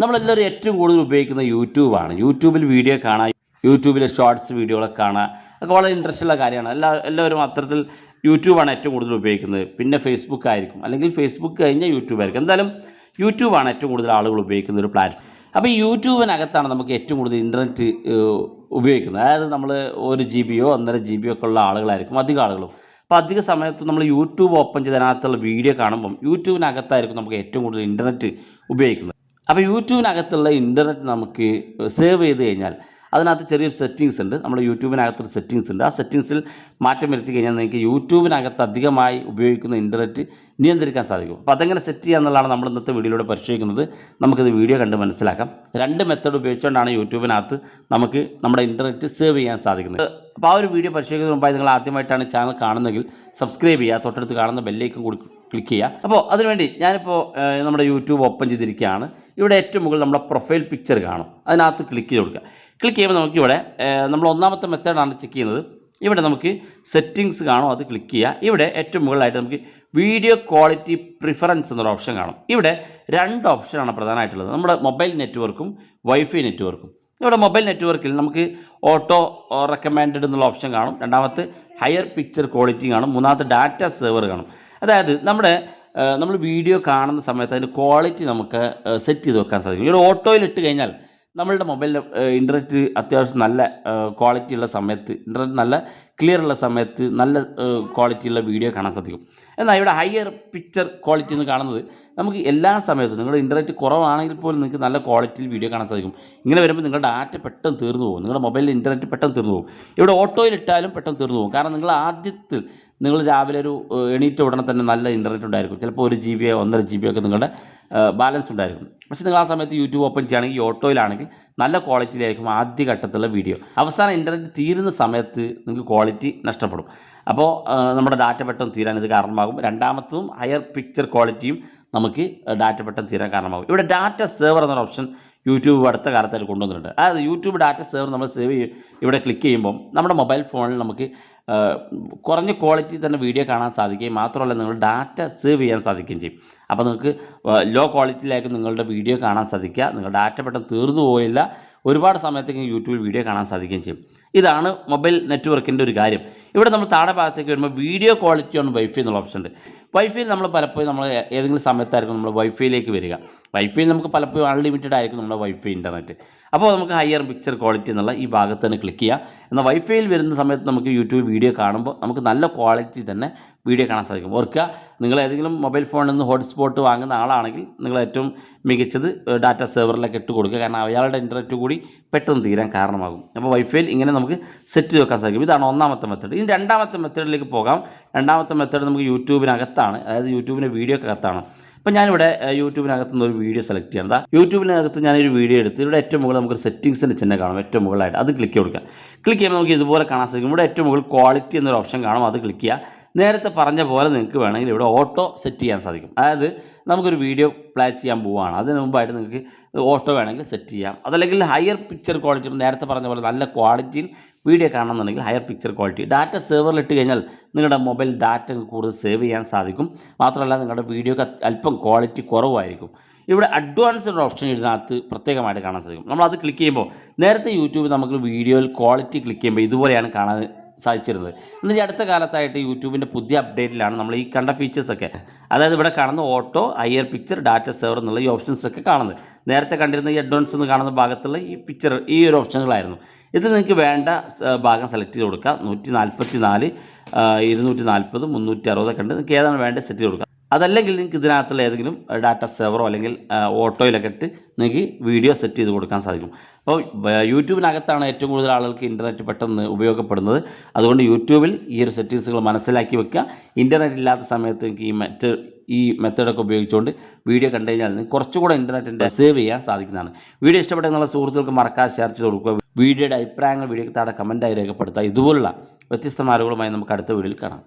നമ്മളെല്ലാവരും ഏറ്റവും കൂടുതൽ ഉപയോഗിക്കുന്ന യൂട്യൂബാണ് യൂട്യൂബിൽ വീഡിയോ കാണാൻ യൂട്യൂബിലെ ഷോർട്സ് വീഡിയോകളൊക്കെ കാണുക അതൊക്കെ വളരെ ഇൻട്രസ്റ്റ് ഉള്ള കാര്യമാണ്. എല്ലാ എല്ലാവരും അത്തരത്തിൽ യൂട്യൂബാണ് ഏറ്റവും കൂടുതൽ ഉപയോഗിക്കുന്നത്. പിന്നെ ഫേസ്ബുക്ക് ആയിരിക്കും. അല്ലെങ്കിൽ ഫേസ്ബുക്ക് കഴിഞ്ഞാൽ യൂട്യൂബ് ആയിരിക്കും. എന്തായാലും യൂട്യൂബാണ് ഏറ്റവും കൂടുതൽ ആളുകൾ ഉപയോഗിക്കുന്ന ഒരു പ്ലാറ്റ്ഫോം അപ്പോൾ യൂട്യൂബിനകത്താണ് നമുക്ക് ഏറ്റവും കൂടുതൽ ഇന്റർനെറ്റ് ഉപയോഗിക്കുന്നത്. അതായത് നമ്മൾ ഒരു ജി ബിയോ ഒന്നര ജി ബിയോ ഒക്കെ ഉള്ള ആളുകളായിരിക്കും അധികം ആളുകളും. അപ്പോൾ അധിക സമയത്ത് നമ്മൾ യൂട്യൂബ് ഓപ്പൺ ചെയ്തതിനകത്തുള്ള വീഡിയോ കാണുമ്പം യൂട്യൂബിനകത്തായിരിക്കും നമുക്ക് ഏറ്റവും കൂടുതൽ ഇന്റർനെറ്റ് ഉപയോഗിക്കുന്നത്. അപ്പോൾ യൂട്യൂബിനകത്തുള്ള ഇന്റർനെറ്റ് നമുക്ക് സേവ് ചെയ്ത് കഴിഞ്ഞാൽ അതിനകത്ത് ചെറിയൊരു സെറ്റിങ്സ് ഉണ്ട്. നമ്മുടെ യൂട്യൂബിനകത്തൊരു സെറ്റിങ്സ് ഉണ്ട്. ആ സെറ്റിങ്സിൽ മാറ്റം വരുത്തി കഴിഞ്ഞാൽ നിങ്ങൾക്ക് യൂട്യൂബിനകത്ത് അധികമായി ഉപയോഗിക്കുന്ന ഇന്റർനെറ്റ് നിയന്ത്രിക്കാൻ സാധിക്കും. അപ്പോൾ അതെങ്ങനെ സെറ്റ് ചെയ്യുക എന്നുള്ളതാണ് നമ്മൾ ഇന്നത്തെ വീഡിയോയിലൂടെ പരിശോധിക്കുന്നത്. നമുക്കിത് വീഡിയോ കണ്ട് മനസ്സിലാക്കാം. രണ്ട് മെത്തേഡ് ഉപയോഗിച്ചുകൊണ്ടാണ് യൂട്യൂബിനകത്ത് നമുക്ക് നമ്മുടെ ഇന്റർനെറ്റ് സേവ് ചെയ്യാൻ സാധിക്കുന്നത്. അപ്പോൾ ആ ഒരു വീഡിയോ പരിശോധിക്കുന്നതിന് മുമ്പായി നിങ്ങൾ ആദ്യമായിട്ടാണ് ചാനൽ കാണുന്നതെങ്കിൽ സബ്സ്ക്രൈബ് ചെയ്യുക. തൊട്ടടുത്ത് കാണുന്ന ബെല്ലേക്കും കൂടി ക്ലിക്ക് ചെയ്യുക. അപ്പോൾ അതിനുവേണ്ടി ഞാനിപ്പോൾ നമ്മുടെ യൂട്യൂബ് ഓപ്പൺ ചെയ്തിരിക്കുകയാണ്. ഇവിടെ ഏറ്റവും മുകളിൽ നമ്മുടെ പ്രൊഫൈൽ പിക്ചർ കാണും. അതിനകത്ത് ക്ലിക്ക് ചെയ്ത് കൊടുക്കുക. ക്ലിക്ക് ചെയ്യുമ്പോൾ നമുക്കിവിടെ നമ്മൾ ഒന്നാമത്തെ മെത്തേഡാണ് ചെക്ക് ചെയ്യുന്നത്. ഇവിടെ നമുക്ക് സെറ്റിങ്സ് കാണും. അത് ക്ലിക്ക് ചെയ്യുക. ഇവിടെ ഏറ്റവും മുകളിലായിട്ട് നമുക്ക് വീഡിയോ ക്വാളിറ്റി പ്രിഫറൻസ് എന്നൊരു ഓപ്ഷൻ കാണും. ഇവിടെ രണ്ട് ഓപ്ഷനാണ് പ്രധാനമായിട്ടുള്ളത്. നമ്മുടെ മൊബൈൽ നെറ്റ്വർക്കും വൈഫൈ നെറ്റ്വർക്കും ഇവിടെ മൊബൈൽ നെറ്റ്വർക്കിൽ നമുക്ക് ഓട്ടോ റെക്കമെൻഡഡ് എന്നുള്ള ഓപ്ഷൻ കാണും. രണ്ടാമത്തെ ഹയർ പിക്ചർ ക്വാളിറ്റി കാണും. മൂന്നാമത്തെ ഡാറ്റ സെർവർ കാണും. അതായത് നമ്മുടെ നമ്മൾ വീഡിയോ കാണുന്ന സമയത്ത് അതിന്റെ ക്വാളിറ്റി നമുക്ക് സെറ്റ് ചെയ്ത് വെക്കാൻ സാധിക്കും. ഇവിടെ ഓട്ടോയിൽ ഇട്ട് കഴിഞ്ഞാൽ നമ്മളുടെ മൊബൈൽ ഇന്റർനെറ്റ് അത്യാവശ്യം നല്ല ക്വാളിറ്റി ഉള്ള സമയത്ത് ഇന്റർനെറ്റ് നല്ല ക്ലിയർ ഉള്ള സമയത്ത് നല്ല ക്വാളിറ്റി ഉള്ള വീഡിയോ കാണാൻ സാധിക്കും. എന്നാൽ ഇവിടെ ഹയർ പിക്ചർ ക്വാളിറ്റി എന്ന് കാണുന്നത് നമുക്ക് എല്ലാ സമയത്തും നിങ്ങളുടെ ഇന്റർനെറ്റ് കുറവാണെങ്കിൽ പോലും നിങ്ങൾക്ക് നല്ല ക്വാളിറ്റിയിൽ വീഡിയോ കാണാൻ സാധിക്കും. ഇങ്ങനെ വരുമ്പോൾ നിങ്ങളുടെ ഡാറ്റ പെട്ടെന്ന് തീർന്നു പോകും. നിങ്ങളുടെ മൊബൈലിൽ ഇന്റർനെറ്റ് പെട്ടെന്ന് തീർന്നു പോകും. ഇവിടെ ഓട്ടോയിൽ ഇട്ടാലും പെട്ടെന്ന് തീർന്നു പോകും. കാരണം നിങ്ങൾ ആദ്യത്തിൽ നിങ്ങൾ രാവിലെ ഒരു എണീറ്റ ഉടനെ തന്നെ നല്ല ഇന്റർനെറ്റ് ഉണ്ടായിരിക്കും. ചിലപ്പോൾ ഒരു ജി ബിയോ ഒന്നര ജി ബിയോ ഒക്കെ നിങ്ങളുടെ ബാലൻസ് ഉണ്ടായിരിക്കും. പക്ഷേ നിങ്ങൾ ആ സമയത്ത് യൂട്യൂബ് ഓപ്പൺ ചെയ്യുകയാണെങ്കിൽ ഓട്ടോയിലാണെങ്കിൽ നല്ല ക്വാളിറ്റിയിലായിരിക്കും ആദ്യ ഘട്ടത്തിലുള്ള വീഡിയോ അവസാനം ഇന്റർനെറ്റ് തീരുന്ന സമയത്ത് നിങ്ങൾക്ക് ക്വാളിറ്റി നഷ്ടപ്പെടും. അപ്പോൾ നമ്മുടെ ഡാറ്റ പെട്ടെന്ന് തീരാൻ ഇത് കാരണമാകും. രണ്ടാമത്തതും ഹയർ പിക്ചർ ക്വാളിറ്റിയും നമുക്ക് ഡാറ്റ പെട്ടെന്ന് തീരാൻ കാരണമാകും. ഇവിടെ ഡാറ്റ സേവർ എന്നൊരു ഓപ്ഷൻ യൂട്യൂബ് അടുത്ത കാലത്തായിട്ട് കൊണ്ടുവന്നിട്ടുണ്ട്. അതായത് യൂട്യൂബ് ഡാറ്റ സേവർ നമ്മൾ സേവ് ഇവിടെ ക്ലിക്ക് ചെയ്യുമ്പം നമ്മുടെ മൊബൈൽ ഫോണിൽ നമുക്ക് കുറഞ്ഞ ക്വാളിറ്റി തന്നെ വീഡിയോ കാണാൻ സാധിക്കുകയും മാത്രമല്ല നിങ്ങൾ ഡാറ്റ സേവ് ചെയ്യാൻ സാധിക്കുകയും ചെയ്യും. അപ്പോൾ നിങ്ങൾക്ക് ലോ ക്വാളിറ്റിയിലായിരിക്കും നിങ്ങളുടെ വീഡിയോ കാണാൻ സാധിക്കുക. നിങ്ങളുടെ ഡാറ്റ പെട്ടെന്ന് തീർന്നു പോയില്ല. ഒരുപാട് സമയത്തേക്ക് യൂട്യൂബിൽ വീഡിയോ കാണാൻ സാധിക്കുകയും ചെയ്യും. ഇതാണ് മൊബൈൽ നെറ്റ്വർക്കിന്റെ ഒരു കാര്യം. ഇവിടെ നമ്മൾ താഴെ ഭാഗത്തേക്ക് വരുമ്പോൾ വീഡിയോ ക്വാളിറ്റി ഓൺ വൈഫൈ എന്നുള്ള ഓപ്ഷൻ ഉണ്ട്. വൈഫൈയിൽ നമ്മൾ പലപ്പോഴും നമ്മൾ ഏതെങ്കിലും സമയത്തായിരിക്കും നമ്മൾ വൈഫൈയിലേക്ക് വരിക. വൈഫൈയിൽ നമുക്ക് പലപ്പോഴും അൺലിമിറ്റഡ് ആയിരിക്കും നമ്മുടെ വൈഫൈ ഇന്റർനെറ്റ് അപ്പോൾ നമുക്ക് ഹയർ പിക്ചർ ക്വാളിറ്റി എന്നുള്ള ഈ ഭാഗത്ത് തന്നെ ക്ലിക്ക് ചെയ്യുക എന്നാൽ വൈഫൈയിൽ വരുന്ന സമയത്ത് നമുക്ക് യൂട്യൂബ് വീഡിയോ കാണുമ്പോൾ നമുക്ക് നല്ല ക്വാളിറ്റി തന്നെ വീഡിയോ കാണാൻ സാധിക്കും. ഓർക്കുക നിങ്ങൾ ഏതെങ്കിലും മൊബൈൽ ഫോണിൽ നിന്ന് ഹോട്ട്സ്പോട്ട് വാങ്ങുന്ന ആളാണെങ്കിൽ നിങ്ങൾ ഏറ്റവും മികച്ചത് ഡാറ്റ സെർവറിലേക്ക് ഇട്ട് കൊടുക്കുക. കാരണം അയാളുടെ ഇന്റർനെറ്റ് കൂടി പെട്ടെന്ന് തീരാൻ കാരണമാകും. അപ്പോൾ വൈഫൈയിൽ ഇങ്ങനെ നമുക്ക് സെറ്റ് ചെയ്ത് വെക്കാൻ സാധിക്കും. ഇതാണ് ഒന്നാമത്തെ മെത്തേഡ് ഇനി രണ്ടാമത്തെ മെത്തേഡിലേക്ക് പോകാം. രണ്ടാമത്തെ മെത്തേഡ് നമുക്ക് യൂട്യൂബിനകത്താണ് അതായത് യൂട്യൂബിന്റെ വീഡിയോക്കകത്താണ്. അപ്പോൾ ഞാനിവിടെ യൂട്യൂബിനകത്ത് നിന്ന് ഒരു വീഡിയോ സെലക്ട് ചെയ്യണം. യൂട്യൂബിനകത്ത് ഞാനൊരു വീഡിയോ എടുത്ത് ഇവിടെ ഏറ്റവും മുകളിൽ നമുക്ക് സെറ്റിങ്സിന്റെ ചിഹ്നം കാണും ഏറ്റവും മുകളിലായിട്ട്. അത് ക്ലിക്ക് കൊടുക്കുക. ക്ലിക്ക് ചെയ്യുമ്പോൾ നമുക്ക് ഇതുപോലെ കാണാൻ സാധിക്കും. ഇവിടെ ഏറ്റവും മുകളിൽ ക്വാളിറ്റി എന്നൊരു ഓപ്ഷൻ കാണും. അത് ക്ലിക്ക് ചെയ്യുക. നേരത്തെ പറഞ്ഞ പോലെ നിങ്ങൾക്ക് വേണമെങ്കിൽ ഇവിടെ ഓട്ടോ സെറ്റ് ചെയ്യാൻ സാധിക്കും. അതായത് നമുക്കൊരു വീഡിയോ പ്ലേ ചെയ്യാൻ പോവുകയാണ്. അതിന് മുമ്പായിട്ട് നിങ്ങൾക്ക് ഓട്ടോ വേണമെങ്കിൽ സെറ്റ് ചെയ്യാം. അതല്ലെങ്കിൽ ഹയർ പിക്ചർ ക്വാളിറ്റി നേരത്തെ പറഞ്ഞ പോലെ നല്ല ക്വാളിറ്റിയിൽ വീഡിയോ കാണണമെന്നുണ്ടെങ്കിൽ ഹയർ പിക്ചർ ക്വാളിറ്റി ഡാറ്റ സെർവറിൽ ഇട്ട് കഴിഞ്ഞാൽ നിങ്ങളുടെ മൊബൈൽ ഡാറ്റ കൂടുതൽ സേവ് ചെയ്യാൻ സാധിക്കും. മാത്രമല്ല നിങ്ങളുടെ വീഡിയോക്ക് അല്പം ക്വാളിറ്റി കുറവായിരിക്കും ഇവിടെ അഡ്വാൻസ്ഡ് ഓപ്ഷൻ ഇതിനകത്ത് പ്രത്യേകമായിട്ട് കാണാൻ സാധിക്കും. നമ്മൾ അത് ക്ലിക്ക് ചെയ്യുമ്പോൾ നേരത്തെ യൂട്യൂബിൽ നമുക്ക് വീഡിയോയിൽ ക്വാളിറ്റി ക്ലിക്ക് ചെയ്യുമ്പോൾ ഇതുപോലെയാണ് കാണാൻ സാധിച്ചിരുന്നത്. എന്നാൽ ഈ അടുത്ത കാലത്തായിട്ട് യൂട്യൂബിന്റെ പുതിയ അപ്ഡേറ്റിലാണ് നമ്മൾ ഈ കണ്ട ഫീച്ചേഴ്സൊക്കെ അതായത് ഇവിടെ കാണുന്ന auto higher picture data server എന്നുള്ള ഈ ഓപ്ഷൻസ് ഒക്കെ കാണുന്നത്. നേരത്തെ കണ്ടിരുന്ന ഈ അഡ്വാൻസ് എന്ന് കാണുന്ന ഭാഗത്തുള്ള ഈ പിക്ചർ ഈ ഒരു ഓപ്ഷനുകളായിരുന്നു ഇത് നിങ്ങൾക്ക് വേണ്ട ഭാഗം സെലക്ട് ചെയ്ത് കൊടുക്കുക നൂറ്റി നാൽപ്പത്തി നാല് ഇരുന്നൂറ്റി നാൽപ്പത് മുന്നൂറ്റി അറുപതൊക്കെ ഉണ്ട്. നിങ്ങൾക്ക് ഏതാണ് വേണ്ടത് സെറ്റ് ചെയ്ത് കൊടുക്കുക അതല്ലെങ്കിൽ നിങ്ങൾക്ക് ഇതിനകത്തുള്ള ഏതെങ്കിലും ഡാറ്റ സെവറോ അല്ലെങ്കിൽ ഓട്ടോയിലൊക്കെ ഇട്ട് നിങ്ങൾക്ക് വീഡിയോ സെറ്റ് ചെയ്ത് കൊടുക്കാൻ സാധിക്കും. അപ്പോൾ യൂട്യൂബിനകത്താണ് ഏറ്റവും കൂടുതൽ ആളുകൾക്ക് ഇന്റർനെറ്റ് പെട്ടെന്ന് ഉപയോഗപ്പെടുന്നത്. അതുകൊണ്ട് യൂട്യൂബിൽ ഈ ഒരു സെറ്റിങ്സുകൾ മനസ്സിലാക്കി വെക്കുക. ഇന്റർനെറ്റ് ഇല്ലാത്ത സമയത്ത് നിങ്ങൾക്ക് ഈ മെറ്റ് ഈ മെത്തേഡൊക്കെ ഉപയോഗിച്ചുകൊണ്ട് വീഡിയോ കണ്ടു കഴിഞ്ഞാൽ കുറച്ചുകൂടെ ഇന്റർനെറ്റിന്റെ സേവ് ചെയ്യാൻ സാധിക്കുന്നതാണ്. വീഡിയോ ഇഷ്ടപ്പെട്ടെന്നുള്ള സുഹൃത്തുക്കൾക്ക് മറക്കാതെ ഷെയർ ചെയ്ത് കൊടുക്കുക. വീഡിയോയുടെ അഭിപ്രായങ്ങൾ വീഡിയോക്ക് താഴെ കമന്റായി രേഖപ്പെടുത്തുക. ഇതുപോലുള്ള വ്യത്യസ്തമായ അറിവുകളുമായി നമുക്ക് അടുത്ത വീഡിയോയിൽ കാണാം.